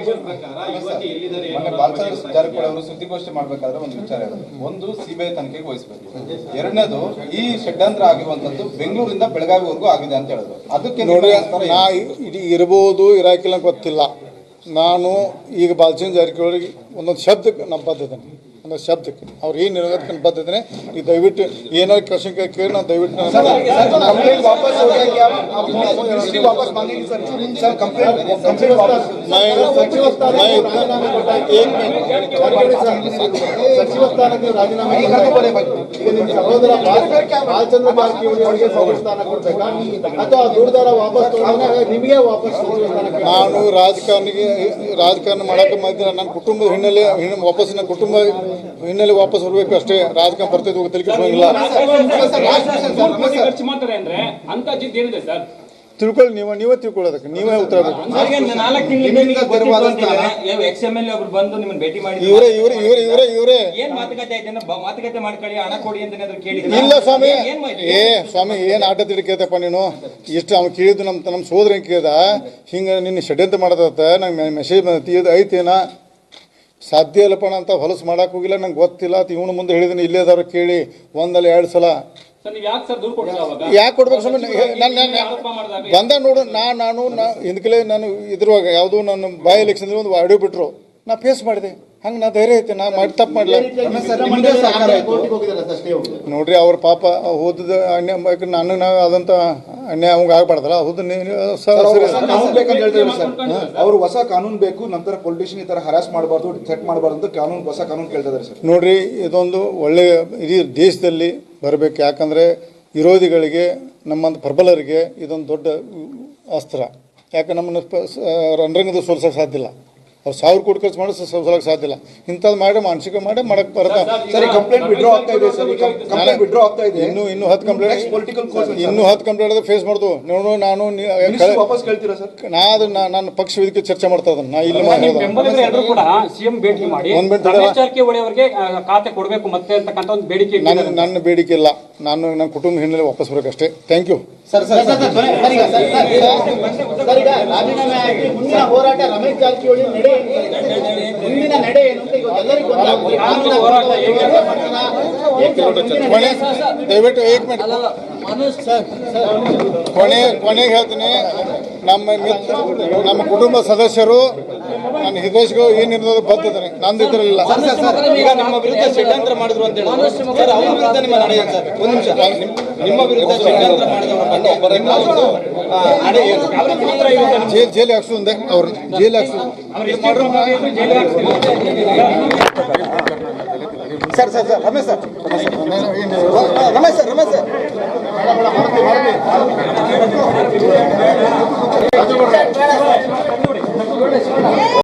ಜಾರಕಿಹೊಳಿ ಅವರು ಸುದ್ದಿಗೋಷ್ಠಿ ಮಾಡಬೇಕಾದ್ರೆ ಒಂದು ವಿಚಾರ ಒಂದು ಸಿಬಿಐ ತನಿಖೆಗೆ ವಹಿಸಬೇಕು ಎರಡನೇದು ಈ ಷಡ್ಯಂತ್ರ ಆಗಿರುವಂತದ್ದು ಬೆಂಗಳೂರಿಂದ ಬೆಳಗಾವಿವರೆಗೂ ಆಗಿದೆ ಅಂತ ಹೇಳಿದ್ರು ಅದಕ್ಕೆ ನೋಡಿ ನಾ? ಇಡೀ ಇರ್ಬೋದು ಇರಾಕಿಲ್ಲ ಗೊತ್ತಿಲ್ಲ. ನಾನು ಈಗ ಬಾಲಚಂದ್ರ ಜಾರಕಿಹೊಳಿ ಒಂದೊಂದು ಶಬ್ದಕ್ಕೆ ನಮ್ಮ ಅನ್ನೋ ಶಬ್ದಕ್ಕೆ ಅವ್ರು ಏನು ಇರೋದಕ್ಕೆ ಬದ್ಧತೆ ಈ ದಯವಿಟ್ಟು ಏನಾದ್ರು ಕ್ವಶನ್ ಕೇಳಿ ನಾವು ದಯವಿಟ್ಟು ಸಚಿವ ಸ್ಥಾನಕ್ಕೆ ಅವರಿಗೆ ಸ್ಥಾನ ಅಥವಾ ದೂರದಾರ ನಾನು ರಾಜಕಾರಣಿಗೆ ರಾಜಕಾರಣ ಮಾಡಕ್ಕೆ ಮಾತ್ರ ನನ್ನ ಕುಟುಂಬದ ಹಿನ್ನೆಲೆ ವಾಪಸ್ ನನ್ನ ಕುಟುಂಬ ಹಿನ್ನೆಲೆ ವಾಪಸ್ ಬರಬೇಕು ಅಷ್ಟೇ. ರಾಜಕಾರಣ ಬರ್ತೈತೆ ತಲೆ ಖರ್ಚು ಮಾಡ್ತಾರೆ ಅಂದ್ರೆ ಅಂತ ಏನಿದೆ ಸರ್? ತಿಳ್ಕೊಳ್ಳಿ ನೀವು ನೀವೇ ತಿಳ್ಕೊಳ್ಳೋದಕ್ಕೆ ನೀವೇ ಉತ್ತರ ಬಂದು ಇವರೇ ಇವರೇ ಇವರೇ ಇವರೇ. ಇವರೇ ಮಾತುಕತೆ ಆಯ್ತು ಬ- ಮಾತುಕತೆ ಮಾಡ್ಕೊಳ್ಳಿ ಹಣ ಕೊಡಿ ಅಂತ ಏನಾದ್ರು ಕೇಳಿದ್ರೆ. ಇಲ್ಲ ಸ್ವಾಮಿ. ಏ ಸ್ವಾಮಿ ಏನು ಆಟ ತಿಳ್ಕೇತಪ್ಪ ನೀನು? ಇಷ್ಟು ಅವ್ನು ಕೇಳಿದ್ದು ನಮ್ಮ ನಮ್ಮ ಸೋದ್ರ ಕೇಳ್ದ. ಹಿಂಗ ನಿನ್ನ ಷಡ್ಯಂತ್ರ ಮಾಡದತ್ತ ನಂಗೆ ಮೆಸೇಜ್ ಬಂದೈತಿ ಐತೇನಾ ಐತೇನ? ಸಾಧ್ಯ ಇಲ್ಲಪ್ಪಣ ಅಂತ ಹೊಲಸು ಮಾಡಕ್ಕೆ ಹೋಗಿಲ್ಲ ನಂಗೆ ಗೊತ್ತಿಲ್ಲ. ಅಂತ ಇವನು ಮುಂದೆ ಇಲ್ಲೇ ಇದಾರೆ ಕೇಳಿ ಒಂದಲ್ಲ ಎರಡು ಸಲ. ಯಾಕೆ ಕೊಡ್ಬೇಕು ಸ್ವಾಮಿ ನಾನು ನಾನು ಬಂದ ನೋಡು ನಾ ನಾನು ನಾ ಹಿಂದ್ಕಲೆ ನಾನು ಇದ್ರವಾಗ ಯಾವುದೋ ನಾನು ಬಾಯಿ ಎಲೆಕ್ಷನ್ ಒಂದು ಆಡಿಯೋ ಬಿಟ್ರು. ನಾ ಫೇಸ್ ಮಾಡಿದೆ. ಹಂಗೆ ನಾ ಧೈರ್ಯ ಐತೆ ನಾ ಮಾಡಿ ತಪ್ಪು ಮಾಡಲ? ಕೋರ್ಟಿಗೆ ಹೋಗಿದ್ದಾರೆ ಸರ್ ಸ್ಟೇ ಹೋಗಿದೆ ನೋಡ್ರಿ ಅವ್ರ ಪಾಪ ಹೋದ ಯಾಕಂದ್ರೆ ನಾನು ನಾವು ಅದಂತ ಅನ್ಯಾಯ ಅವಂಗ ಆಗ್ಬಾರ್ದಲ್ಲ ಹೌದು ಅವ್ರು ಸ- ಸರಿ. ಕಾನೂನು ಬೇಕಂತ ಹೇಳ್ತಾರೆ ಸರ್. ಅವರು ಹೊಸ ಕಾನೂನು ಬೇಕು ನಂತರ ಪೊಲಿಟಿಷಿಯನ್ ಈ ತರ ಹರಾಸ್ ಮಾಡಬಾರ್ದು ಸೆಟ್ ಮಾಡಬಾರ್ದು ಅಂತ ಕಾನೂನು ಹೊಸ ಕಾನೂನು ಕೇಳ್ತಿದ್ದಾರೆ ಸರ್. ನೋಡ್ರಿ ಇದೊಂದು ಒಳ್ಳೆಯ ಇಡೀ ದೇಶದಲ್ಲಿ ಬರಬೇಕು. ಯಾಕಂದರೆ ವಿರೋಧಿಗಳಿಗೆ ನಮ್ಮಂತ ಪ್ರಬಲರಿಗೆ ಇದೊಂದು ದೊಡ್ಡ ಅಸ್ತ್ರ. ಯಾಕೆ ನಮ್ಮನ್ನು ಪ- ಸ- ರಣರಂಗದ ಸೋಲ್ಸೋಕೆ ಸಾಧ್ಯ ಇಲ್ಲ. ಅವ್ರು ಸಾವಿರ ಕೋಟಿ ಖರ್ಚು ಮಾಡಿ ಸಲಕ್ಕೆ ಸಾಧ್ಯ ಇಲ್ಲ ಇಂಥದ್ದು ಮಾಡಿ ಮಾನಸಿಕ ಮಾಡಿ ಮಾಡಕ್ಕೆ ಬರತ್ತ ಸರಿ ಕಂಪ್ಲೇಂಟ್ ವಿಡ್ರಾ ಆಗ್ತಾ ಇದೆ ಸರ್ ಕಂಪ್ಲೇಂಟ್ ವಿಡ್ರಾ ಆಗ್ತಾ ಇದೆ ಇನ್ನು ಇನ್ನು ಹತ್ತು ಕಂಪ್ಲೇಂಟ್ ಪೊಲಿಟಿಕಲ್ ಕೋರ್ಸ್ ಇನ್ನೂ ಹತ್ತು ಕಂಪ್ಲೇಂಟ್ ಫೇಸ್ ಮಾಡ್ದು ನೋಡು ನಾನು ವಾಪಸ್ ಕೇಳ್ತೀರಾ ಸರ್ ನಾ ಅದು ನಾ ನನ್ನ ಪಕ್ಷ ವೇದಿಕೆ ಚರ್ಚೆ ಮಾಡ್ತಾ ಇದ್ದೀನಿ ನಾ ಇಲ್ಲಿ ಮಾಡಿ ಕೂಡ ಸಿಎಂ ಭೇಟಿ ಮಾಡಿ ಒಂದು ಮಿನಿಟ್ ಜಾರಕಿಹೊಳಿ ಅವರಿಗೆ ಖಾತೆ ಕೊಡಬೇಕು ಮತ್ತೆ ಅಂತಕ್ಕಂಥ ಒಂದು ಬೇಡಿಕೆ ನನ್ನ. ನನ್ನ ಬೇಡಿಕೆ ಇಲ್ಲ ನಾನು ನನ್ನ ಕುಟುಂಬ ಹಿನ್ನೆಲೆ ವಾಪಸ್ ಬರೋಕ್ಕಷ್ಟೇ thank you sir sir sir sir sir ಈಗ ಸರ್ ಸರ್ ಸರ್, ಸರ್ ಈಗ ರಾಜೀನಾಮೆ ಸರ್ ಮುಂದಿನ ಹೋರಾಟ ರಮೇಶ್ ಜಾರಕಿಹೊಳಿ ನಡೆ? ಮುಂದಿನ ನಡೆ ಏನು ಅಂತ ಈಗ ಎಲ್ಲರಿಗೂ ದಯವಿಟ್ಟು ಏಕ್ ಮಿನಿಟ್. ಕೊನೆ ಕೊನೆಗೆ ಹೇಳ್ತೀನಿ. ನಮ್ಮ ಮಿತ್ರ ನಮ್ಮ ಕುಟುಂಬ ಸದಸ್ಯರು ನನ್ನ ಹಿತೇಶ್ಗೂ ಏನಿರೋದು ಬದ್ಧತಾರೆ ನಂದು ಇದರಲ್ಲಿಲ್ಲ ಈಗ ನಿಮ್ಮ ವಿರುದ್ಧ ಷಡ್ಯಂತ್ರ ಮಾಡಿದ್ರು ಅಂತ ಹೇಳಿ ಸರ್ ಅವ್ರ ವಿರುದ್ಧ ನಿಮ್ಮ ಒಂದು ನಿಮಿಷ. ನಿಮ್ಮ ವಿರುದ್ಧ ಷಡ್ಯಂತ್ರ ಮಾಡಿದವರ ಬಗ್ಗೆ ಏನು ಜೈಲ್ ಜೈಲಿಗೆ ಹಾಕ್ಸೋಂದೆ ಅವ್ರನ್ನ ಜೈಲಿಗೆ ಹಾಕ್ಸೋದು sir sir sir Ramesh sir. Ramesh sir Ramesh sir.